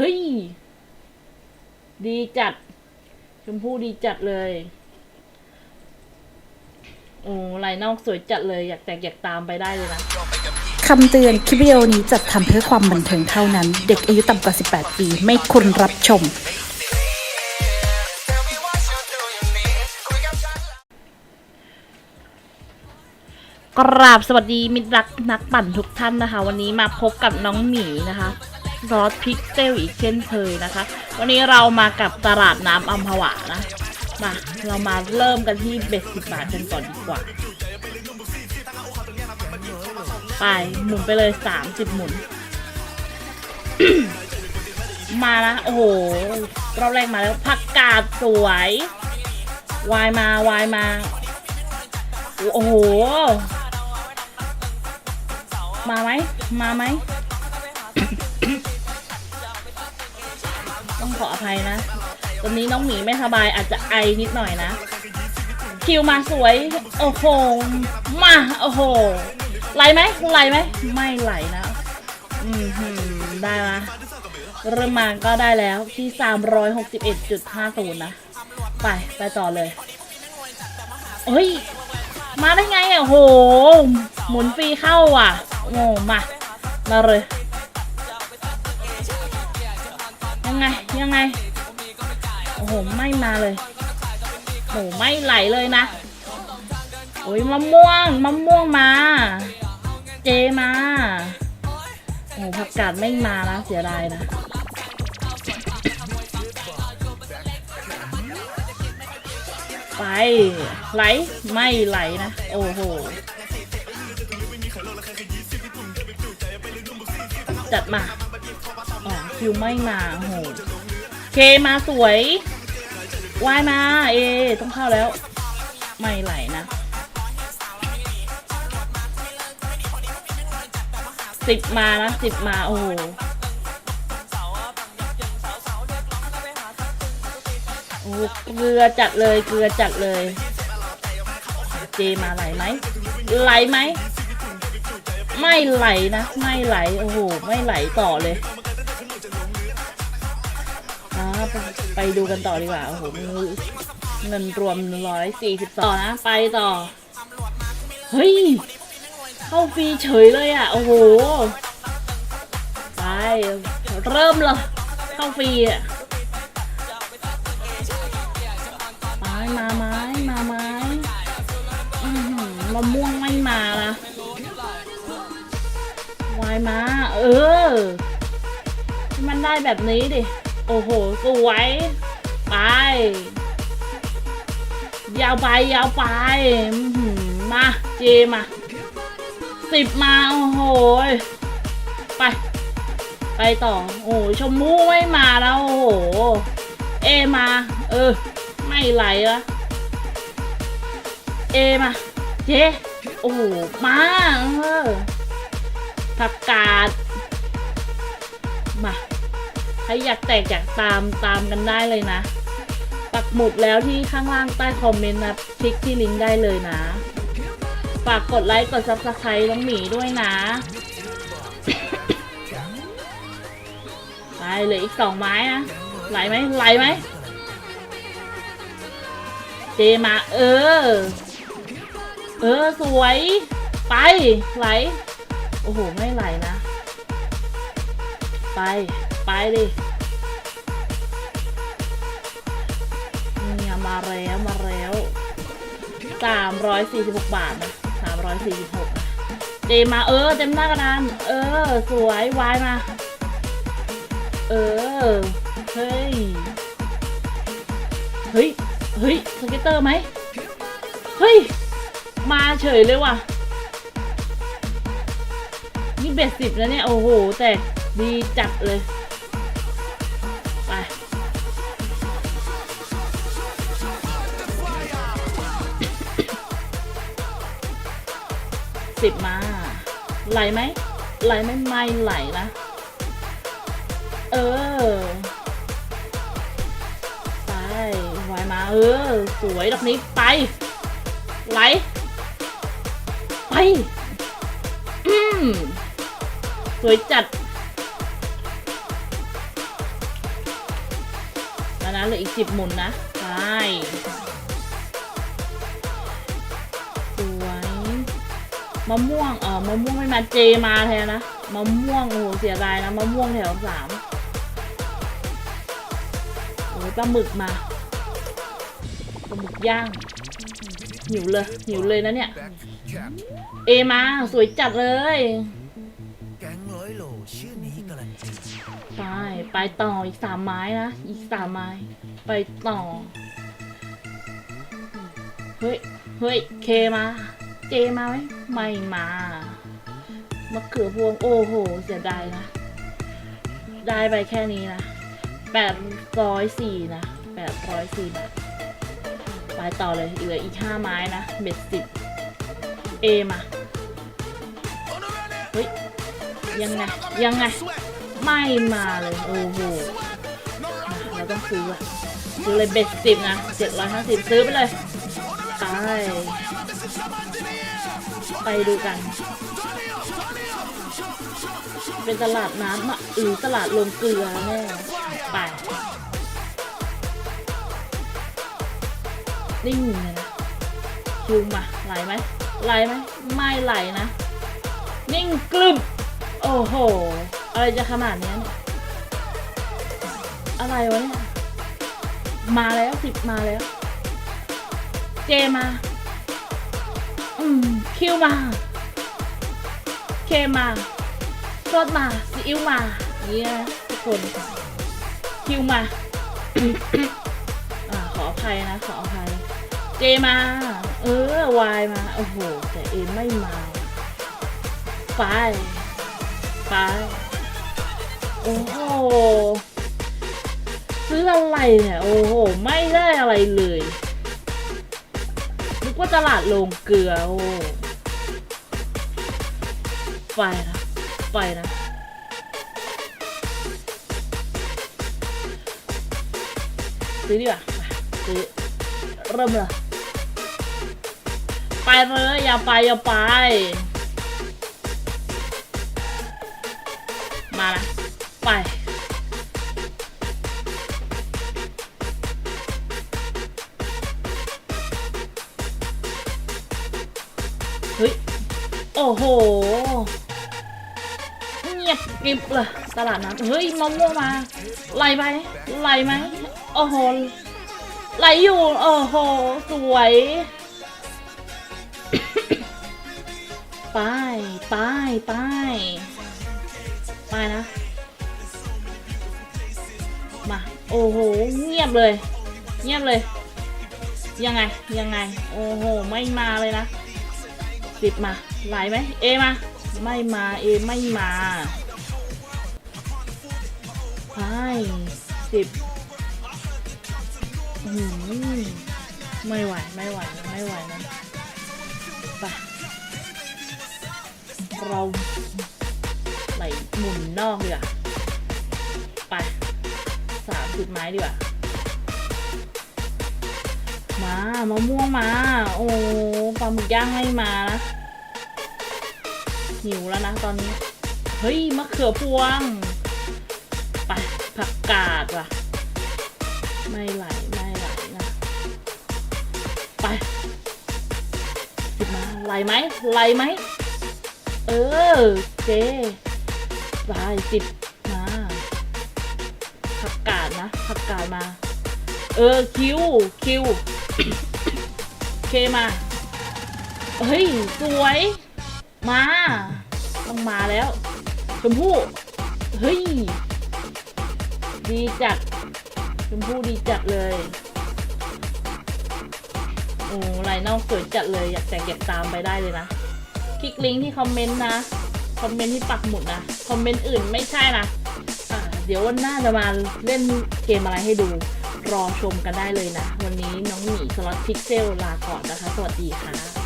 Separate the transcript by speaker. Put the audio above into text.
Speaker 1: ฮ้ย ดีจัด ชมพู่ดีจัดเลย โอ้ลายนอกสวยจัดเลย อยากแตกอยากตามไปได้เลยนะ
Speaker 2: คำเตือนคลิปวิดีโอนี้จัดทำเพื่อความบันเทิงเท่านั้น เด็กอายุต่ำกว่า 18 ปี ไม่ควรรับชม
Speaker 1: กราบสวัสดีมิตรรักนักปั่นทุกท่านนะคะ วันนี้มาพบกับน้องหมีนะคะ รอสพิกเซลอีกเช่นเคยนะคะ วันนี้เรามากับตลาดน้ำอัมพวานะมาเรามาเริ่มกันที่เบ็ดสิบบาทกันก่อนดีกว่า ไปหมุนไปเลยสามสิบหมุน มานะ โอ้โหรอบแรกมาแล้วผักกาดสวย วายมาวายมา โอ้โห มาไหมมาไหม ต้องขออภัยนะตอนนี้น้องหมีไม่สบายอาจจะไอนิดหน่อยนะ คิวมาสวย โอ้โห มา โอ้โห ไหลไหมไหลไหม ไม่ไหลนะอืมหืมได้ละเริ่มมาก็ได้แล้วที่ 361.50 นะ ไป ไปต่อเลยเฮ้ย มาได้ไงอะโห หมุนฟรีเข้าอะ โอ้มา มาเลย ยังไงยังไง โอ้โหไม่มาเลยโอ้โหไม่ไหลเลยนะโอ้ยมะม่วงมะม่วงมา เจมาโอ้โหผักกาดไม่มานะเสียดายนะไปไหลไม่ไหลนะ โอ้โหจัดมา คิวไม่มาโอ้โหเคมาสวยวายมา เอ ต้องเข้าแล้ว ไม่ไหลนะสิบมานะสิบมา โอ้โหโอ้โหเกลือจัดเลยเกลือจัดเลย เจมาไหลไหมไหลไหม ไม่ไหลนะ ไม่ไหล โอ้โห ไม่ไหลต่อเลย อ่าไปไปดูกันต่อดีกว่า โอ้โหเงินรวมร้อยสี่สิบต่อนะ ไปต่อ เฮ้ย เข้าฟรีเฉยเลยอะ โอ้โห ไป เริ่มเลยเข้าฟรีอะไม้มาไม้มาไม้อื้อหือมะม่วงไม่มาละวายมา เออ มันได้แบบนี้ดิ โอ้โห สวย ไป ยาวไป ยาวไป มา เจมาสิบมา โอ้โห ไป ไปต่อ โอ้โหชมพู่ไม่มาแล้ว โอ้โห เอมา เออ ไม่ไหลละเอมา เจ โอ้โห มาเออผักกาด มา ใครอยากแตกอยากตามตามกันได้เลยนะ ปักหมุดแล้วที่ข้างล่างใต้คอมเมนต์นะคลิกที่ลิงก์ได้เลยนะ ฝากกดไลค์กดซับสไครต์น้องหมีด้วยนะไปเหลืออีกสองไม้นะไหลไหมไหลไหมเจมาเออ เออ สวย ไป ไหล โอ้โห ไม่ไหลนะ ไป ไปดิเนี่ยมาแล้วมาแล้วสามร้อยสี่สิบหกบาทนะสามร้อยสี่สิบหกเจมาเออเต็มหน้ากระดานเออ สวยวายมา เออ เฮ้ย เฮ้ย เฮ้ยสเก็ตเตอร์ไหม เฮ้ย มาเฉยเลยว่ะนี่เบ็ดสิบแล้วเนี่ย โอ้โห แต่ดีจัดเลย สิบมา ไหลไหม ไหลไหมไม่ไหลนะ เออ ไปวายมา เออ สวยดอกนี้ไป ไหล ไป อืม สวยจัดแล้วนะเหลืออีกสิบหมุนนะ ไป มะม่วงเออมะม่วงไม่มาเจมาแทนนะมะม่วงโอ้โหเสียดายนะมะม่วงแถวสามโอ้ยปลาหมึกมาปลาหมึกย่างหิวเลยหิวเลยนะเนี่ย เอมาสวยจัดเลยไปไปต่ออีกสามไม้นะอีกสามไม้ ไปต่อ เฮ้ย เฮ้ย เคมา เจมาไหมไม่มามะเขือพวงโอ้โห เสียดายนะ ได้ไปแค่นี้นะแปดร้อยสี่นะแปดร้อยสี่บาทไปต่อเลยเหลืออีกห้าไม้นะเบ็ดสิบเอมาเฮ้ยยังไงยังไงไม่มาเลยโอ้โหมาเราต้องซื้ออะซื้อเลยเบ็ดสิบนะเจ็ดร้อยห้าสิบซื้อไปเลยไป ไปดูกัน เป็นตลาดน้ำอะหรือตลาดลงเกลือแน่ไปนิ่งเลยนะคิวมาไหลไหมไหลไหมไม่ไหลนะ นิ่งกลึบโอ้โห อะไรจะขนาดนี้อะไรวะเนี่ย มาแล้วสิบมาแล้ว เจมา คิวมาเคมาโรดมาซีอิ๊วมาอย่างเนี่ยทุกคนคิวมาอาขออภัยนะ ขออภัย เจมา เออวายมา โอ้โห แต่เอ็มไม่มาไปไปโอ้โห ซื้ออะไรเนี่ย โอ้โห ไม่ได้อะไรเลยนึกว่าตลาดโรงเกลือ โอ้ นะ ไฟนะ ซื้อดีกว่าซื้อ เริ่มเลยไปเลยอย่าไปอย่าไป มานะไป เฮ้ย โอ้โห งียบกริบเลยตลาดน้ำเฮ้ยมะม่วงมาไหลไหมไหลไหมโอ้โหไหลอยู่โอ้โหสวยไปไปไปไปนะ มา โอ้โห เงียบเลย เงียบเลย ยังไง ยังไง โอ้โห ไม่มาเลยนะสิบมา ไหลไหม เอมา ไม่มาเอไม่มาไปสิบหือไม่ไหวไม่ไหวไม่ไหวนะไปเราไหลหมุนนอกดีกว่าไปสามสิบไม้ดีกว่ามา มะม่วงมา โอ้ปลาหมึกย่างไม่มานะ หิวแล้วนะตอนนี้ เฮ้ยมะเขือพวงไปผักกาดว่ะ ไม่ไหลไม่ไหลนะไปสิบมาไหลไหมไหลไหมเออเจลายสิบมาผักกาดนะผักกาดมา เออคิวคิวเคมาเฮ้ย สวย มาต้องมาแล้ว ชมพู่เฮ้ย ดีจัด ชมพู่ดีจัดเลย โอ้ลายนอกสวยจัดเลย อยากแต่เก็บตามไปได้เลยนะ คลิกลิงก์ที่คอมเมนต์นะ คอมเมนต์ที่ปักหมุดนะ คอมเมนต์อื่นไม่ใช่นะเดี๋ยววันหน้าจะมาเล่นเกมอะไรให้ดู รอชมกันได้เลยนะ วันนี้น้องหมีสล็อตพิกเซลลาก่อนนะคะ สวัสดีค่ะ